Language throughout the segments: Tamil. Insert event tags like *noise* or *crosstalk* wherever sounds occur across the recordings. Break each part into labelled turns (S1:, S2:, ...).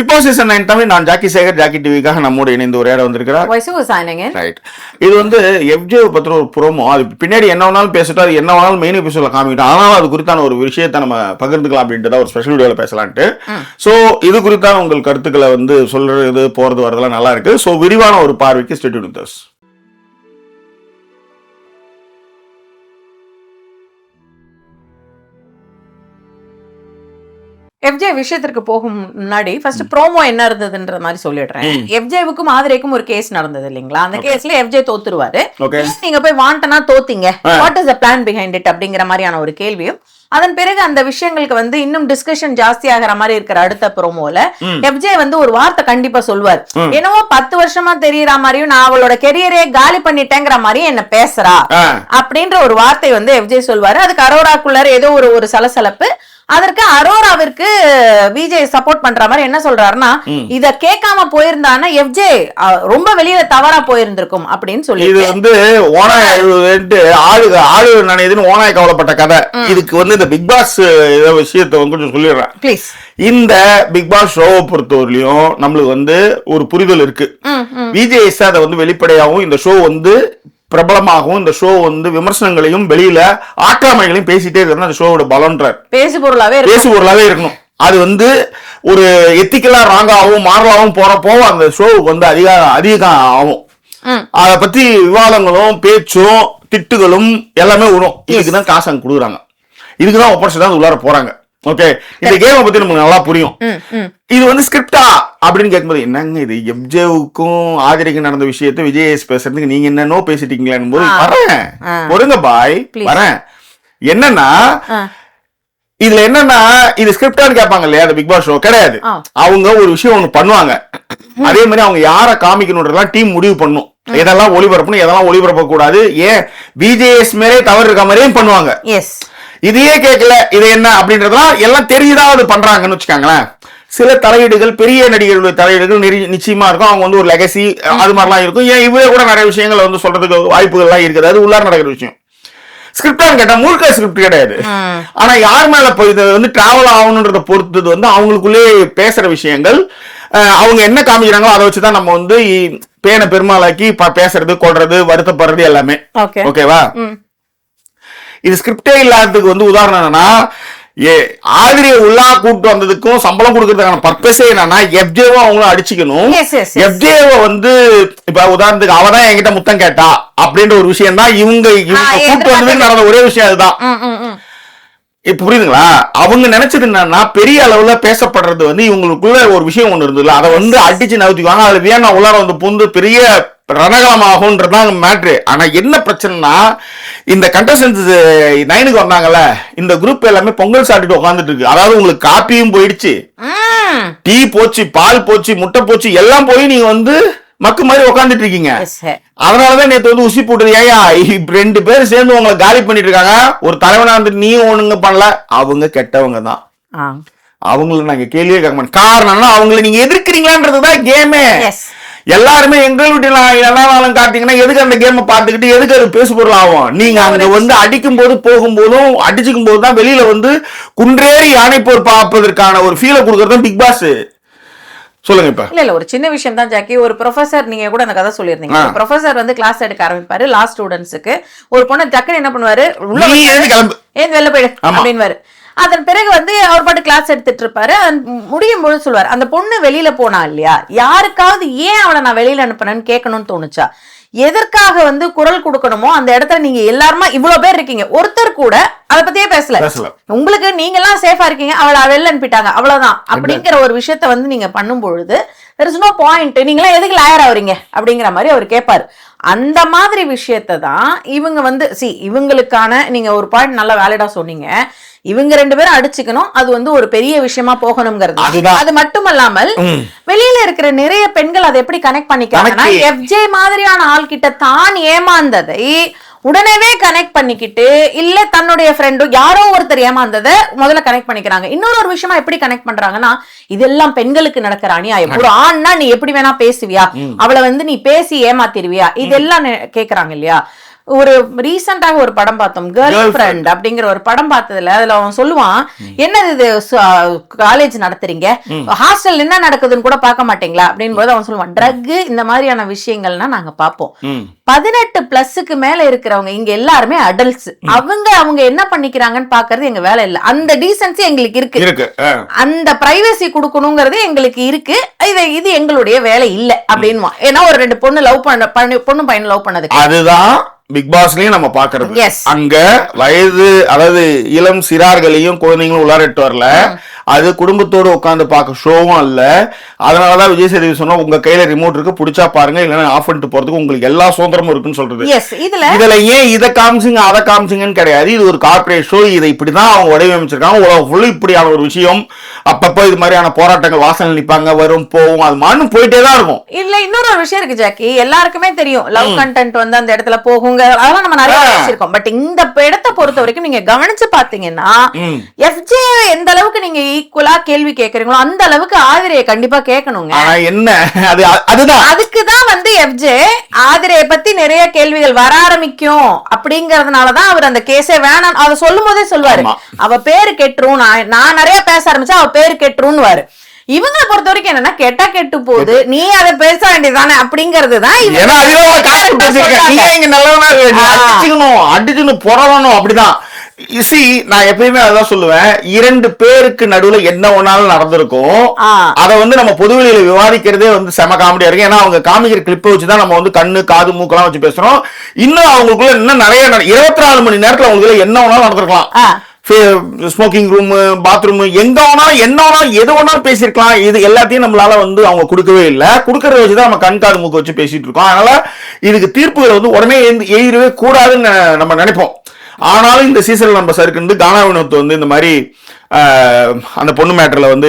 S1: Bigg Boss season nine Tamil நான் ஜாக்கி சேகர் ஜாக்கி டிவிக்காக நம்மோடு இணைந்து உரையாட வந்திருக்கிறார். ரைட் இது வந்து எஃப்ஜே பத்திர ஒரு ப்ரோமோ அது பின்னாடி என்ன வேணாலும் பேசிட்டோம் அது என்ன வேணாலும் மெயின் எபிசோட்ல காமிக்கிட்டோம். ஆனாலும் அது குறித்தான ஒரு விஷயத்தை நம்ம பகிர்ந்துக்கலாம் அப்படின்றத ஒரு ஸ்பெஷல் வீடியோல பேசலான்ட்டு. ஸோ இது குறித்தான உங்கள் கருத்துக்களை வந்து சொல்றது போறது வரதெல்லாம் நல்லா இருக்கு. ஸோ விரிவான ஒரு பார்வைக்கு ஸ்டெட்
S2: FJ விஷயத்திற்கு போகும் முன்னாடி ஃபர்ஸ்ட் ப்ரோமோ என்ன இருந்ததுன்ற மாதிரி சொல்லிடுறேன். எஃப்ஜேவுக்கும் ஆதிரைக்கும் ஒரு கேஸ் நடந்தது இல்லைங்களா? அந்த கேஸ்ல எஃப்ஜே தோத்துருவாரு. நீங்க போய் வாண்டனா தோத்தீங்க? What is the plan behind it அப்படிங்கிற மாதிரியான ஒரு கேள்வியும் அதன் பிறகு அந்த விஷயங்களுக்கு வந்து இன்னும் டிஸ்கஷன் ஜாஸ்தி ஆகிற மாதிரி இருக்கிற அடுத்த ப்ரோமோல எஃப்ஜே வந்து ஒரு வார்த்தை கண்டிப்பா சொல்வார். என்னவோ பத்து வருஷமா தெரியற மாதிரியும் நான் அவளோட கெரியரே காலி பண்ணிட்டேங்கிற மாதிரியும் என்ன பேசுறா. அப்படின்ற ஒரு வார்த்தை வந்து எஃப்ஜே சொல்வாரு. அதுக்கு அரோராக்குள்ளார ஏதோ ஒரு ஒரு சலசலப்பு அதற்கு அரோராவிற்கு விஜய் சப்போர்ட் பண்ற மாதிரி என்ன சொல்றாருன்னா இத கேட்காம போயிருந்தானா எஃப்ஜே ரொம்ப வெளியில தவறா போயிருந்திருக்கும் அப்படின்னு சொல்லி
S1: இது வந்து ஓனாய் எழுதுன்ட்டு ஆளு ஆளு நினைதுன்னு ஓனாய் கவலைப்பட்ட கதை. இதுக்கு வந்து இந்த பிக் பாஸ் விஷயத்தை வந்து கொஞ்சம் சொல்லிடுறேன்.
S2: ப்ளீஸ்
S1: இந்த பிக் பாஸ் ஷோவை பொறுத்தவரையிலையும் நம்மளுக்கு வந்து ஒரு புரிதல் இருக்கு. விஜய் அதை வந்து வெளிப்படையாகவும் இந்த ஷோ வந்து பிரபலமாகவும் இந்த ஷோ வந்து விமர்சனங்களையும் வெளியில ஆக்காமைகளையும் பேசிட்டே இருக்கிறது அந்த ஷோவோட பலன்றார்.
S2: பேசு பொருளாவே
S1: பேசு பொருளாவே இருக்கணும். அது வந்து ஒரு எத்திக்கலா ராங்காகவும் மாறலாகவும் போறப்போ அந்த ஷோவுக்கு வந்து அதிக அதிகம் ஆகும். அதை பத்தி விவாதங்களும் பேச்சும் திட்டுகளும் எல்லாமே வரும் இதுக்கு தான் காசு அங்க கொடுக்குறாங்க. இதுக்கு தான் ஒப்படைச்சு தான் உள்ளார போறாங்க. ஓகே இந்த கேமை பத்தி நமக்கு நல்லா புரியும். இது வந்து ஸ்கிரிப்டா அப்படின்னு கேட்கும்போது என்னங்க இது? எப்ஜேவுக்கும் ஆதிரிக்கு நடந்த விஷயத்தை விஜய் பேசுறதுக்கு நீங்க என்னன்னோ பேசிட்டீங்களேன்னு போது வரேன். பொறுங்க பாய். வரேன். என்னன்னா. இதுல என்னன்னா இது ஸ்கிரிப்டான்னு கேட்பாங்க இல்லையா அந்த பிக் பாஸ் ஷோ கிடையாது. அவங்க ஒரு விஷயம் ஒண்ணு பண்ணுவாங்க. அதே மாதிரி அவங்க யாரை காமிக்கணுன்றதெல்லாம் டீம் முடிவு பண்ணும். எதெல்லாம் ஒளிபரப்பணும் எதெல்லாம் ஒளிபரப்ப கூடாது ஏன் பிஜேஎஸ் மேலே தவறு இருக்க மாதிரியும் பண்ணுவாங்க. இதையே கேட்கல இது என்ன அப்படின்றதெல்லாம் எல்லாம் தெரிஞ்சுதான் அது பண்றாங்கன்னு வச்சுக்கோங்களேன். சில தலையீடுகள் பெரிய நடிகர்களுடைய தலையீடுகள் நிச்சயமா இருக்கும். அவங்க வந்து ஒரு லெகசி அது மாதிரிலாம் இருக்கும். ஏன் இவரே கூட நிறைய விஷயங்களை வந்து சொல்றதுக்கு வாய்ப்புகள்லாம் இருக்குது. அது உள்ளார நடக்கிற விஷயம். ஸ்கிரிப்டான்னு கேட்டா முழுக்க ஸ்கிரிப்ட் கிடையாது. ஆனா யார் மேல இது வந்து டிராவல் ஆகணுன்றத பொறுத்தது வந்து அவங்களுக்குள்ளே பேசுற விஷயங்கள் அவங்க என்ன காமிக்கிறாங்களோ அதை வச்சுதான் நம்ம வந்து பேனை பெருமாளாக்கி பேசுறது கொள்றது வருத்தப்படுறது எல்லாமே.
S2: ஓகே.
S1: ஓகேவா? இது ஸ்கிரிப்டே இல்லாததுக்கு வந்து உதாரணம் என்னன்னா ஆதிரியை உள்ளா கூட்டு வந்ததுக்கும் சம்பளம் கொடுக்கறதுக்கான பர்பஸே என்னன்னா எஃப்ஜேவும் அவங்களும் அடிச்சுக்கணும். எஃப்ஜேவை வந்து இப்ப உதாரணத்துக்கு அவ தான் என்கிட்ட முத்தம் கேட்டா அப்படின்ற ஒரு விஷயம் தான் இவங்க இவங்க கூட்டு வந்ததுக்கு நடந்த ஒரே விஷயம் அதுதான். இப்ப புரியுதுங்களா? அவங்க நினைச்சது என்னன்னா பெரிய அளவுல பேசப்படுறது வந்து இவங்களுக்குள்ள ஒரு விஷயம் ஒண்ணு இருந்ததுல அதை வந்து அடிச்சு நவுத்திக்குவாங்க அதுல வேணா உள்ளார வந்து புந்து பெரிய ரணகலமாகும்ன்றதுதான் மேட்ரு ஆனா என்ன பிரச்சனைனா இந்த கண்டஸ்டன்ஸ் நைனுக்கு வந்தாங்கல்ல இந்த குரூப் எல்லாமே பொங்கல் சாப்பிட்டுட்டு உட்காந்துட்டு இருக்கு. அதாவது உங்களுக்கு காப்பியும் போயிடுச்சு. டீ போச்சு பால் போச்சு முட்டை போச்சு எல்லாம் போய் நீங்க வந்து மக்கு மாதிரி உட்காந்துட்டு இருக்கீங்க. அதனாலதான் நேத்து வந்து உசி போட்டது. ஏயா ரெண்டு பேரும் சேர்ந்து உங்களை காலி பண்ணிட்டு இருக்காங்க. ஒரு தலைவனா வந்து நீயும் ஒண்ணுங்க பண்ணல. அவங்க கெட்டவங்க தான். அவங்கள நாங்க கேள்வியே கேட்க மாட்டோம். காரணம்னா அவங்கள நீங்க எதிர்க்கிறீங்களான்றதுதான் கேமே. எல்லாருமே எங்கள் வீட்டுல எல்லா நாளும் காட்டீங்கன்னா எதுக்கு அந்த கேமை பார்த்துக்கிட்டு எதுக்கு அது பேசு பொருள் ஆகும்? நீங்க அங்க வந்து அடிக்கும் போது போகும்போதும் அடிச்சுக்கும் போது தான் வெளியில வந்து குன்றேறி யானை போர் பார்ப்பதற்கான ஒரு ஃபீலை கொடுக்கறது பிக் பாஸ் சொல்லுங்க இப்ப.
S2: இல்ல இல்ல ஒரு சின்ன விஷயம் தான் ஜாக்கி. ஒரு ப்ரொஃபசர் நீங்க கூட அந்த கதை சொல்லியிருந்தீங்க.
S1: ஆ.
S2: ப்ரொஃபசர் வந்து கிளாஸ் எடுக்க ஆரம்பிப்பாரு லா ஸ்டூடெண்ட்ஸுக்கு ஒரு பொண்ணு டக்குன்னு என்ன பண்ணுவாரு? உள்ள ஏன் வெளில போயிடு?
S1: ஆமா.
S2: அதன் பிறகு வந்து அவர் பாட்டு கிளாஸ் எடுத்துட்டு இருப்பாரு முடியும் பொழுது சொல்லுவார் அந்த பொண்ணு வெளியில போனா இல்லையா? யாருக்காவது ஏன் அவளை நான் வெளியில அனுப்புனேன்னு கேட்கணும்னு தோணுச்சா? எதற்காக வந்து குரல் கொடுக்கணுமோ அந்த இடத்துல நீங்க எல்லாருமா இவ்வளவு பேர் இருக்கீங்க. ஒருத்தர் கூட அதை பத்தியே பேசல. உங்களுக்கு நீங்க எல்லாம் சேஃபா இருக்கீங்க. அவளை வெளில அனுப்பிட்டாங்க. அவ்வளவுதான். அப்படிங்கிற ஒரு விஷயத்த வந்து நீங்க பண்ணும் பொழுது தெர் இஸ் நோ பாயிண்ட் நீங்களாம் எதுக்கு லாயர் ஆவறீங்க? அப்படிங்கிற மாதிரி அவர் கேட்பாரு. அந்த மாதிரி விஷயத்தை தான் இவங்க வந்து சி இவங்களுக்கான நீங்க ஒரு பாயிண்ட் நல்லா வேலிடா சொன்னீங்க. இவங்க ரெண்டு பேரும் அடிச்சுக்கணும். அது வந்து ஒரு பெரிய விஷயமா போகணுங்கிறது. அது மட்டுமல்லாமல் வெளியில இருக்கிற நிறைய பெண்கள் அதை எப்படி கனெக்ட் பண்ணிக்கிறாங்கன்னா. எஃப்ஜே மாதிரியான ஆள் கிட்ட தான் ஏமாந்ததை உடனேவே கனெக்ட் பண்ணிக்கிட்டு இல்ல தன்னுடைய ஃப்ரெண்டோ யாரோ ஒருத்தர் ஏமாந்ததை முதல்ல கனெக்ட் பண்ணிக்கிறாங்க. இன்னொரு ஒரு விஷயமா எப்படி கனெக்ட் பண்றாங்கன்னா இதெல்லாம் பெண்களுக்கு நடக்கிற அநியாயம். ஒரு ஆண்னா நீ எப்படி வேணா பேசுவியா? அவளை வந்து நீ பேசி ஏமாத்திருவியா இதெல்லாம் கேக்குறாங்க இல்லையா? ஒரு ரீசெண்டாக ஒரு படம் பார்த்தோம் கேர்ள் ஃப்ரெண்ட் அப்படிங்கிற ஒரு படம் பார்த்ததுல அதுல அவன் சொல்லுவான் என்னது இது காலேஜ் நடத்துறீங்க? ஹாஸ்டல் என்ன நடக்குதுன்னு கூட பார்க்க மாட்டீங்களா? அப்படின்னு போது அவன் சொல்லுவான் ட்ரக் இந்த மாதிரியான விஷயங்கள்னா நாங்க பார்ப்போம். பதினெட்டு பிளஸ்க்கு மேல இருக்கிறவங்க இங்க எல்லாருமே அடல்ட்ஸ் அவங்க அவங்க என்ன பண்ணிக்கிறாங்கன்னு பாக்குறது எங்க வேலை இல்ல. அந்த டீசன்சி எங்களுக்கு இருக்கு. அந்த பிரைவசி கொடுக்கணுங்கிறது எங்களுக்கு இருக்கு. இது இது எங்களுடைய வேலை இல்ல அப்படின்னு ஏன்னா ஒரு ரெண்டு பொண்ணு லவ் பண்ண பண்ணு- பொண்ணு பையன் லவ் பண்ணதுக்கு.
S1: அதுதான் பிக் பாஸ்லயும் நம்ம பாக்குறது. அங்க வயது அதாவது இளம் சிறார்களையும் குழந்தைங்களும் உள்ளாரிட்டு வரல. அது குடும்பத்தோடு உட்கார்ந்து பார்க்க ஷோவும் அல்ல. அதனாலதான் விஜய் சேதுபதி சொன்னா உங்க கையில ரிமோட் இருக்கு பிடிச்சா பாருங்க இல்லைன்னா ஆஃப் பண்ணிட்டு போறதுக்கு உங்களுக்கு எல்லா சுதந்திரமும் இருக்குன்னு சொல்றது.
S2: எஸ் இதுல
S1: ஏன் இதை காமிச்சிங்க அதை காமிச்சிங்கன்னு கிடையாது. இது ஒரு கார்ப்பரேட் ஷோ இதை இப்படிதான் அவங்க வடிவமைச்சிருக்காங்க. உலகம் ஃபுல்லு இப்படியான ஒரு விஷயம். அப்பப்போ இது மாதிரியான போராட்டங்கள் வாசல் நிப்பாங்க வரும் போகும் அது மானும் போயிட்டே தான் இருக்கும்.
S2: இல்ல இன்னொரு ஒரு விஷயம் இருக்கு ஜாக்கி. எல்லாருக்குமே தெரியும் லவ் கண்டென்ட் வந்து அந்த இடத்துல போகுங்க. அதெல்லாம் நம்ம நிறைய. பேசியிருக்கோம் பட் இந்த இடத்தை பொறுத்த வரைக்கும் நீங்க கவனிச்சு பாத்தீங்கன்னா. எஃப்ஜே எந்த அளவுக்கு நீங்க ஈக்குவலா கேள்வி கேக்குறீங்களோ அந்த அளவுக்கு ஆதிரையை கண்டிப்பா கேட்கணுங்க.
S1: என்ன? அது அதுதான்.
S2: அதுக்கு தான் வந்து எஃப்ஜே ஆதிரையை பத்தி நிறைய கேள்விகள் வர ஆரம்பிக்கும் அப்படிங்கறதுனாலதான் அவர் அந்த கேஸே வேணாம். அதை சொல்லும் போதே சொல்லுவாரு. அவ பேரு கெட்டுரும். நான் நான் நிறைய பேச ஆரம்பிச்சா அவ பேரு கெட்டுருன்னு இவங்களை பொறுத்த வரைக்கும் என்னன்னா கெட்டா கெட்டு போகுது. நீ அதை பேச வேண்டியதானே அப்படிங்கிறது தான்
S1: ஏன்னா காசு நல்லவனா
S2: ஆ.
S1: அடிச்சுக்கணும் அடிச்சுக்கணும் புறவணும் அப்படிதான். சி நான் எப்பயுமே அதான் சொல்லுவேன். இரண்டு பேருக்கு நடுவுல என்ன ஒன்னாலும் நடந்திருக்கும். அத வந்து நம்ம பொதுவெளியில விவாதிக்கிறதே வந்து செம காமெடியா இருக்கு ஏன்னா அவங்க காமிக்கிற கிளிப்பை வச்சுதான் நம்ம வந்து கண்ணு காது மூக்கெல்லாம் வச்சு பேசுறோம். இன்னும் அவங்களுக்குள்ள இன்னும் நிறைய இருபத்தி நாலு மணி நேரத்துல அவங்களுக்குள்ள என்ன வேணாலும் நடந்திருக்கலாம். ஸ்மோக்கிங் ரூம் பாத்ரூம் எங்க வேணாலும் என்ன வேணாலும் எது வேணாலும் பேசியிருக்கலாம். இது எல்லாத்தையும் நம்மளால வந்து அவங்க கொடுக்கவே இல்லை. கொடுக்கறத வச்சுதான் நம்ம கண் காது மூக்கு வச்சு பேசிட்டு இருக்கோம். அதனால இதுக்கு தீர்ப்புகளை வந்து உடனே எழுதிடவே கூடாதுன்னு நம்ம நினைப்போம். ஆனாலும் இந்த சீசன்ல நம்ம சருக்கு கானா வினோத் வந்து இந்த மாதிரி அந்த பொண்ணு மேட்டர்ல வந்து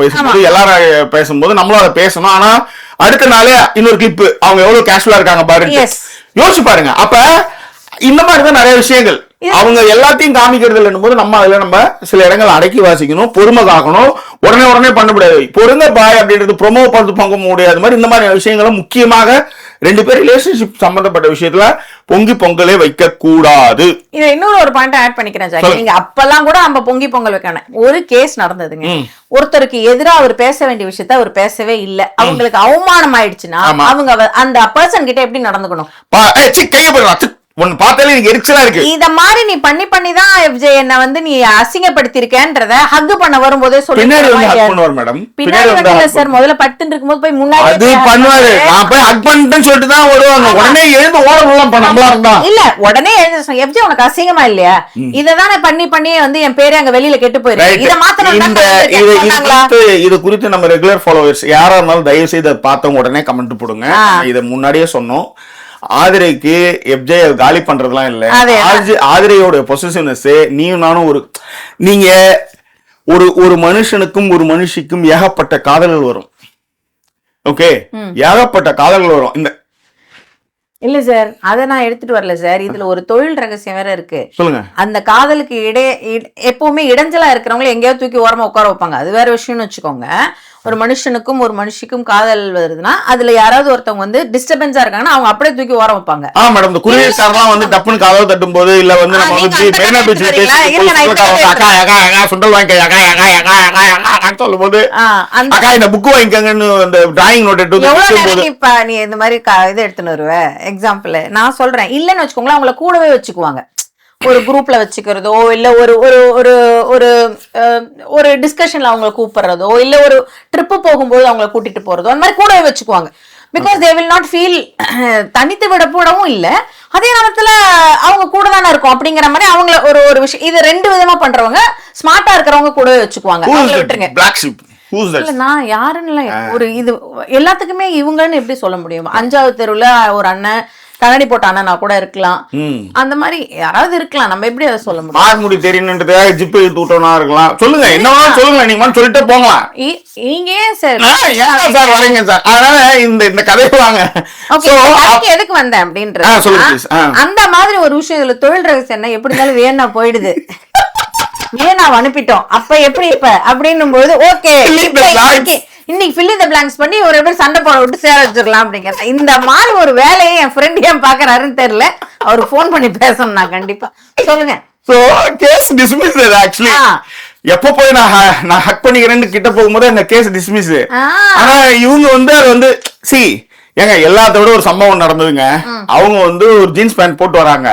S1: பேசும்போது எல்லாரும் பேசும்போது நம்மளும் அதை பேசணும். ஆனா அடுத்த நாளே இன்னொரு கிளிப் அவங்க எவ்வளவு கேஷுவலா இருக்காங்க பாருங்க. யோசிச்சு பாருங்க. அப்ப இந்த மாதிரி தான் நிறைய விஷயங்கள். அவங்க எல்லாத்தையும் காமிக்கிறது இல்லைன்னும் போது நம்ம அதுல நம்ம சில இடங்கள் அடக்கி வாசிக்கணும் பொறுமை காக்கணும். உடனே உடனே பண்ண முடியாது. பொறுங்க பாய் அப்படின்றது ப்ரொமோ பண்ணி பங்க முடியாது மாதிரி இந்த மாதிரி விஷயங்களை முக்கியமாக ரெண்டு பேர் ரிலேஷன்ஷிப் சம்பந்தப்பட்ட விஷயத்துல பொங்கி பொங்கலே வைக்க கூடாது
S2: இதுல இன்னொரு ஒரு பாயிண்ட் ஆட் பண்ணிக்கிறேன் ஜாக்கி. நீங்க அப்பெல்லாம் கூட நம்ம பொங்கி பொங்கல் வைக்கணும். ஒரு கேஸ் நடந்ததுங்க. ஒருத்தருக்கு எதிரா அவர் பேச வேண்டிய விஷயத்த அவர் பேசவே இல்ல. அவங்களுக்கு அவமானம் ஆயிடுச்சுன்னா. அவங்க அவ- அந்த பர்சன் கிட்ட எப்படி நடந்துக்கணும்?
S1: ஒன்னு பார்த்தாலே எனக்கு எரிச்சலா இருக்கு.
S2: இத மாதிரி நீ பண்ணி பண்ணி தான் FJ என்ன வந்து நீ அசிங்கப்படுத்திருக்கேன்றத ஹக் பண்ண வரும்போதே சொல்லி
S1: பின்னாடி வந்து. ஹக் பண்ணுவார் மேடம்.
S2: பின்னாடி வந்து சார் முதல்ல படுத்துட்டு இருக்கும்போது போய் முன்னாடி
S1: அது பண்ணுவாரு. நான் போய் ஹக் பண்ணிட்டேன்னு சொல்லிட்டு தான் வருவாங்க. உடனே எழுந்து ஓடலாம் நம்மளா இருந்தா
S2: இல்ல உடனே சொன்ன எஃப்ஜே உனக்கு அசிங்கமா இல்லையா? இததானே பண்ணி பண்ணி வந்து என் பேரே அங்க வெளியில கெட்டு. போயிருக்கு இத மாத்தணும்
S1: இந்த இது குறித்து இது குறித்து நம்ம ரெகுலர் ஃபாலோவர்ஸ் யாரா இருந்தாலும் தயவு செய்து பார்த்தவங்க உடனே கமெண்ட் போடுங்க. இதை முன்னாடியே சொன்னோம். ஆதிரைக்கு எப்ஜே காலி பண்றதுலாம் இல்ல. ஆதிரையோட பொசிஷனஸ் நீயும் நானும் ஒரு நீங்க ஒரு ஒரு மனுஷனுக்கும் ஒரு மனுஷிக்கும் ஏகப்பட்ட காதல்கள் வரும். ஓகே ஏகப்பட்ட காதல்கள் வரும். இந்த
S2: இல்ல சார் அத நான் எடுத்துட்டு வரல சார் இதுல ஒரு தொழில் ரகசியம் வேற இருக்கு.
S1: சொல்லுங்க.
S2: அந்த காதலுக்கு இடை இட- எப்பவுமே இடைஞ்சலா இருக்கிறவங்கள எங்கேயாவது தூக்கி ஓரமா உட்கார வைப்பாங்க. அது வேற விஷயம்னு வச்சுக்கோங்க. ஒரு மனுஷனுக்கும் ஒரு மனுஷிக்கும் காதல் வருதுன்னா அதுல யாராவது ஒருத்தவங்க வந்து டிஸ்டர்பன்ஸா இருக்காங்கன்னா அவங்க அப்படியே தூக்கி ஓரம் வைப்பாங்க.
S1: ஆ மேடம் இந்த குருவி சார்லாம் வந்து டப்புன்னு கதவை தட்டும் போது இல்ல வந்து நம்ம வந்து மெரினா பேசி சுண்டல்
S2: எடுத்துட்டு
S1: அக்கா அக்கா அக்கா அக்கா அக்கா அக்கா அக்கா அக்கா அக்கா சொல்லும் போது அக்கா இந்த புக் வாங்கிக்கங்கன்னு அந்த டிராயிங் நோட் எடுத்து
S2: எவ்வளவு நேரம் நீ இந்த மாதிரி இது எடுத்துன்னு வருவ? எக்ஸாம்பிள் நான் சொல்றேன். இல்லைன்னு வச்சுக்கோங்களேன் அவங்கள கூடவே வச்சுக்குவாங்க. ஒரு குரூப்ல வச்சுக்கிறதோ இல்ல ஒரு ஒரு ஒரு ஒரு ஒரு டிஸ்கஷன்ல அவங்கள கூப்பிடுறதோ இல்ல ஒரு ட்ரிப்பு போகும்போது அவங்கள கூட்டிட்டு போறதோ அந்த மாதிரி கூடவே வச்சுக்குவாங்க. Because they will not feel தனித்து விடப்படவும் இல்ல. அதே நேரத்துல அவங்க கூட தானே இருக்கும். அப்படிங்கிற மாதிரி அவங்கள ஒரு ஒரு விஷயம் இது ரெண்டு விதமா பண்றவங்க ஸ்மார்ட்டா இருக்கிறவங்க கூடவே வச்சுக்குவாங்க? விட்டுருங்க. நான் யாருன்னு. ஒரு இது எல்லாத்துக்குமே இவங்கன்னு எப்படி சொல்ல முடியும்? அஞ்சாவது தெருவுல ஒரு அண்ணன் கண்ணாடி போட்ட அண்ணனா கூட இருக்கலாம். அந்த மாதிரி யாராவது இருக்கலாம். நம்ம எப்படி அதை சொல்ல முடியும்?
S1: மார்க் முடி தெரியணுன்றதுக்காக ஜிப்பு இழுத்து விட்டோம்னா இருக்கலாம். சொல்லுங்க என்ன சொல்லுங்க. நீங்க சொல்லிட்டே போங்களாம்
S2: இ- நீங்க ஏன் சார்?
S1: ஏன் சார் வரீங்க சார்? அதனால இந்த இந்த கதையை வாங்க.
S2: எதுக்கு வந்தேன்.
S1: ஆ.
S2: அந்த மாதிரி ஒரு விஷயம் இதுல தொழில் ரகசியம் என்ன? எப்படி இருந்தாலும் வேணா போயிடுது. *laughs* வேணா அனுப்பிட்டோம்? அப்ப எப்படி இப்ப? அப்படின்னும் போது ஓகே. இன்னைக்கு in the blanks பண்ணி ஒரு எப்படி சண்டை போட விட்டு சேர வச்சிடலாம் அப்படிங்கிறது இந்த மாதிரி ஒரு வேலையை என் ஃப்ரெண்ட் ஏன் பாக்குறாருன்னு தெரியல. அவருக்கு ஃபோன் பண்ணி பேசணும் நான் கண்டிப்பா. சொல்லுங்க.
S1: So case dismiss actually. எப்ப போய் நான் நான் ஹக் பண்ணிக்கிறேன்னு கிட்ட போகும்போது அந்த கேஸ் டிஸ்மிஸ். ஆனா இவங்க வந்து அது வந்து சி ஏங்க எல்லாத்த விட ஒரு சம்பவம் நடந்ததுங்க. அவங்க வந்து ஒரு ஜீன்ஸ் பேண்ட் போட்டு வராங்க.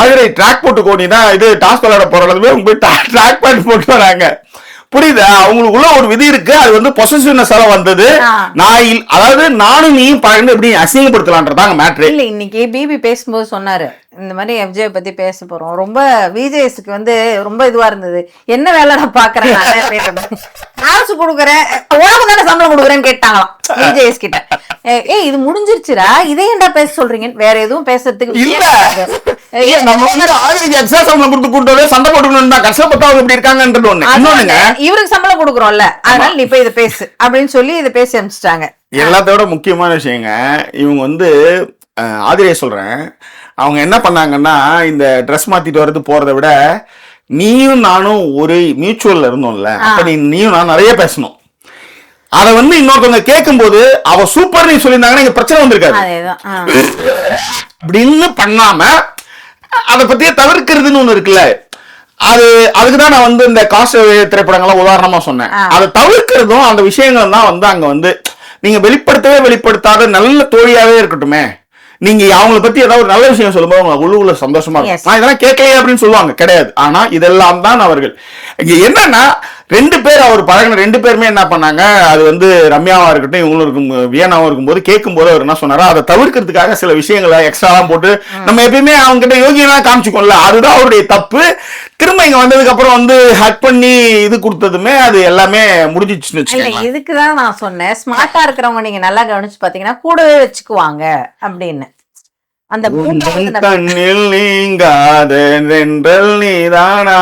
S1: ஆதிரை ட்ராக் போட்டு கோணினா இது டாஸ் விளையாட போறதுமே போய் ட்ராக் பேண்ட் போட்டு வராங்க. புரியுதா? அவங்களுக்குள்ள ஒரு விதி இருக்கு. அது வந்து பொசசிவ்னஸ் வந்தது. நான் அதாவது நானும் நீயும் பழந்து எப்படி அசிங்கப்படுத்தலான்றதாங்க மேட்ரு
S2: இல்ல இன்னைக்கு பிபி பேசும்போது சொன்னாரு. இந்த மாதிரி எஃப்ஜே பத்தி பேச போறோம். ரொம்ப விஜேஎஸ்க்கு வந்து ரொம்ப இதுவா இருந்தது. என்ன வேலை நான் பாக்குறேன். காசு கொடுக்குறேன். உனக்கு தானே சம்பளம் கொடுக்குறேன்னு கேட்டாங்களாம் விஜேஎஸ் கிட்ட. ஏய் இது முடிஞ்சிருச்சுடா. இதே ஏன்டா பேச சொல்றீங்க வேற எதுவும் பேசுறதுக்கு
S1: இல்ல. நம்ம வந்து ஆதிரைக்கு எக்ஸ்ட்ரா சம்பளம் கொடுத்து கூட்டவே சண்டை போட்டுக்கணும் தான். கஷ்டப்பட்டவங்க இப்படி இருக்காங்கன்றது ஒண்ணு.
S2: இவருக்கு சம்பளம் கொடுக்குறோம்ல. அதனால நீ போய் இதை பேசு அப்படின்னு சொல்லி இதை பேசி அனுப்பிச்சிட்டாங்க.
S1: எல்லாத்தோட முக்கியமான விஷயங்க இவங்க வந்து ஆதிரையை சொல்றேன். அவங்க என்ன பண்ணாங்கன்னா இந்த ட்ரெஸ் மாத்திட்டு வர்றது போறதை விட நீயும் நானும் ஒரு மியூச்சுவல்ல இருந்தோம்ல. அப்ப நீ நீயும் நான் நிறைய பேசணும். அத வந்து இன்னொருத்தவங்க கேட்கும்போது அவ சூப்பர் நீ சொல்லியிருந்தாங்கன்னா இங்க பிரச்சனை வந்திருக்காது.
S2: ஆ.
S1: அப்படின்னு பண்ணாம அதை பத்தியே தவிர்க்கிறதுன்னு ஒண்ணு இருக்குல்ல. அது அதுக்கு தான் நான் வந்து இந்த காசு திரைப்படங்கள்லாம் உதாரணமா சொன்னேன். அதை தவிர்க்கிறதும் அந்த விஷயங்கள் தான் வந்து அங்க வந்து நீங்க வெளிப்படுத்தவே வெளிப்படுத்தாத நல்ல தோழியாவே இருக்கட்டுமே. நீங்க அவங்கள பத்தி ஏதாவது ஒரு நல்ல விஷயம் சொல்லும்போது அவங்க உள்ளுக்குள்ள சந்தோஷமா. இருக்கும். நான் இதெல்லாம் கேட்கலையே அப்படின்னு சொல்லுவாங்க. கிடையாது. ஆனா இதெல்லாம் தான் அவர்கள். இங்க என்னன்னா ரெண்டு பேர் அவர் பழகின ரெண்டு பேருமே என்ன பண்ணாங்க? அது வந்து ரம்யாவா இருக்கட்டும் இவங்களும் இருக்கும் வியனாவும் இருக்கும்போது கேட்கும்போது அவர் என்ன சொன்னாரோ? அதை தவிர்க்கிறதுக்காக சில விஷயங்களை எக்ஸ்ட்ராலாம் போட்டு நம்ம எப்பயுமே அவங்க கிட்ட யோகியெல்லாம் காமிச்சுக்கோம்ல அதுதான் அவருடைய தப்பு. திரும்ப இங்க வந்ததுக்கு அப்புறம் வந்து ஹக் பண்ணி இது கொடுத்ததுமே அது எல்லாமே முடிஞ்சிச்சுன்னு
S2: இல்ல
S1: வச்சுக்கோங்களேன்.
S2: இதுக்குதான் நான் சொன்னேன். ஸ்மார்ட்டா இருக்கிறவங்க நீங்க நல்லா கவனிச்சு பாத்தீங்கன்னா கூடவே வச்சுக்குவாங்க அப்படின்னு. அந்த
S1: கண்ணில் நீங்காத வென்றல் நீதானா?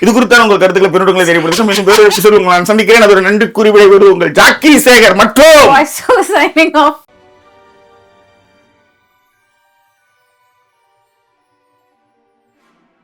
S1: இது குறித்தான உங்கள் கருத்துக்களை பின்னோட்டங்களை தெரியப்படுத்த மீண்டும் வேறு எபிசோடு உங்களை நான் சந்திக்கிறேன். அது ஒரு நன்றி குறிப்பிட உங்கள் ஜாக்கி சேகர் மற்றும்